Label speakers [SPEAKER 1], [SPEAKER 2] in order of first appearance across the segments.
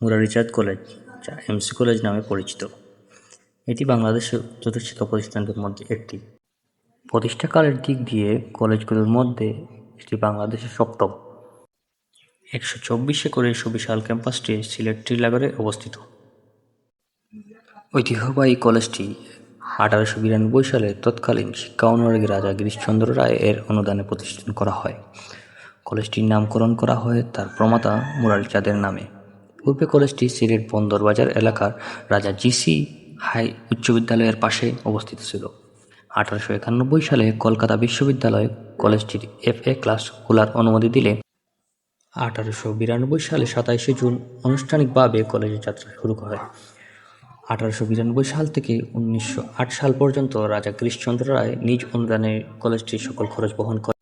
[SPEAKER 1] Murarichand college, যা MC college নামে পরিচিত। এটি বাংলাদেশের উচ্চতর শিক্ষা প্রতিষ্ঠানদের মধ্যে একটি। প্রতিষ্ঠাকালের দিক দিয়ে কলেজগুলোর মধ্যে এটি বাংলাদেশের সপ্তম। একশো চব্বিশ একরের সুবিশাল ক্যাম্পাসটি সিলেট টিলাগড়ে অবস্থিত। ঐতিহ্যবাহী কলেজটি আঠারোশো বিরানব্বই সালে তৎকালীন শিক্ষা অনুরাগী রাজা গিরিশচন্দ্র রায় এর অনুদানে প্রতিষ্ঠান করা হয়। কলেজটির নামকরণ করা হয় তার প্রমাতা মুরারিচাঁদের নামে। পূর্বে কলেজটি সিলেট বন্দরবাজার এলাকার রাজা জিসি হাই উচ্চ বিদ্যালয়ের পাশে অবস্থিত ছিল। আঠারোশো একানব্বই সালে কলকাতা বিশ্ববিদ্যালয় কলেজটির এফ এ ক্লাস খোলার অনুমতি দিলে আঠারোশো বিরানব্বই সালে সাতাইশে জুন আনুষ্ঠানিকভাবে কলেজের যাত্রা শুরু হয়। আঠারোশো বিরানব্বই সাল থেকে উনিশশো আট সাল পর্যন্ত রাজা কৃষ্ণচন্দ্র রায় নিজ অনুদানে কলেজটির সকল খরচ বহন করে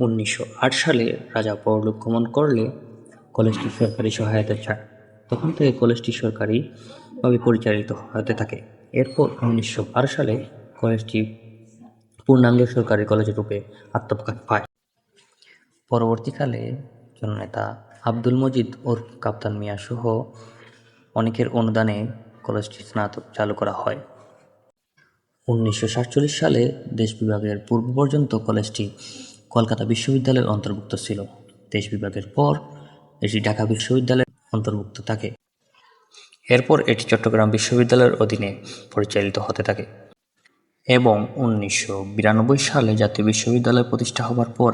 [SPEAKER 1] উনিশশো আট সালে রাজা পরলোক গমন করলে কলেজটি সরকারি সহায়তা চায় তখন থেকে কলেজটি সরকারিভাবে পরিচালিত হতে থাকে। এরপর উনিশশো বারো সালে কলেজটি পূর্ণাঙ্গ সরকারি কলেজ রূপে আত্মপ্রকাশ পায়। পরবর্তীকালে জননেতা আব্দুল মজিদ ওরফ কাপ্তান মিয়া সহ অনেকের অনুদানে কলেজটি স্নাতক চালু করা হয়। উনিশশো সাতচল্লিশ সালে দেশ বিভাগের পূর্ব পর্যন্ত কলেজটি কলকাতা বিশ্ববিদ্যালয়ের অন্তর্ভুক্ত ছিল। দেশ বিভাগের পর এটি ঢাকা বিশ্ববিদ্যালয়ের অন্তর্ভুক্ত থাকে। এরপর এটি চট্টগ্রাম বিশ্ববিদ্যালয়ের অধীনে পরিচালিত হতে থাকে এবং উনিশশো বিরানব্বই সালে জাতীয় বিশ্ববিদ্যালয় প্রতিষ্ঠা হবার পর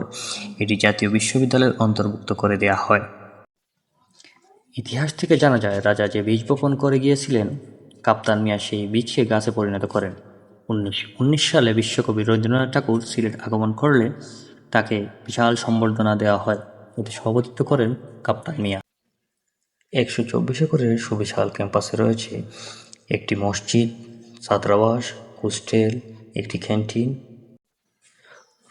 [SPEAKER 1] এটি জাতীয় বিশ্ববিদ্যালয়ের অন্তর্ভুক্ত করে দেয়া হয়। ইতিহাস থেকে জানা যায়, রাজা যে বীজ বপন করে গিয়েছিলেন, কাপ্তান মিয়া সেই বীজকে গাছে পরিণত করেন। উনিশশো উনিশ সালে বিশ্বকবি রবীন্দ্রনাথ ঠাকুর সিলেট আগমন করলে তাকে বিশাল সম্বর্ধনা দেওয়া হয়। এতে সভাপতিত্ব করেন কাপ্তান মিয়া। একশো চব্বিশ একরের সুবিশাল ক্যাম্পাসে রয়েছে একটি মসজিদ, ছাত্রাবাস, হোস্টেল, একটি ক্যান্টিন।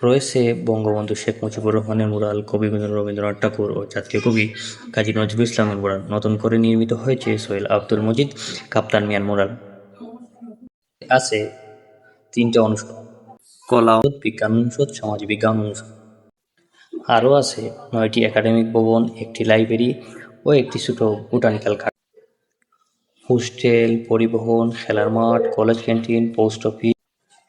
[SPEAKER 1] রয়েছে বঙ্গবন্ধু শেখ মুজিবুর রহমানের মুরাল কবি রবীন্দ্রনাথ ঠাকুর ও জাতীয় কবি কাজী নজরুল ইসলামের মুরাল নতুন করে নির্মিত হয়েছে সোহেল আব্দুল মজিদ কাপ্তান মিয়ার মুরাল। আছে তিনটা অনুষদ কলা বিজ্ঞান, অনুষদ, সমাজ বিজ্ঞান, অনুষদ। আরও আছে নয়টি একাডেমিক ভবন, একটি লাইব্রেরি ও একটি ছোট বোটানিক্যাল গার্ডেন হোস্টেল, পরিবহন, খেলার মাঠ, কলেজ ক্যান্টিন, পোস্ট অফিস,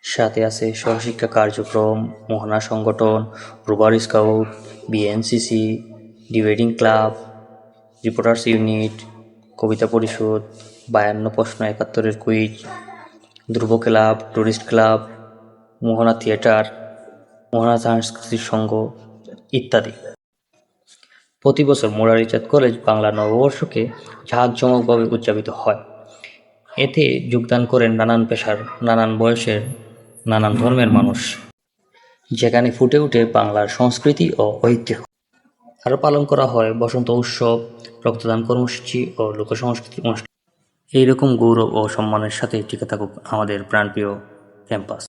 [SPEAKER 1] সাথে আছে সহশিক্ষা কার্যক্রম, মোহনা সংগঠন রোবার scout, BNCC debating club, reporters unit, কবিতা পরিষদ, বায়ান্ন প্রশ্ন একাত্তরের quiz, Dhrubo club, tourist club, Mohona theatre, Mohona সাংস্কৃতিক সংঘ ইত্যাদি। প্রতি বছর মুরারিচাঁদ কলেজ বাংলা নববর্ষকে জাঁকজমকভাবে উদযাপিত হয়। এতে যোগদান করেন নানান পেশার, নানান বয়সের, নানান ধর্মের মানুষ। যেখানে ফুটে ওঠে বাংলার সংস্কৃতি ও ঐতিহ্য। আরও পালন করা হয় বসন্ত উৎসব, রক্তদান কর্মসূচি ও লোকসংস্কৃতি অনুষ্ঠান। এইরকম গৌরব ও সম্মানের সাথে টিকে থাকুক আমাদের প্রাণপ্রিয় ক্যাম্পাস।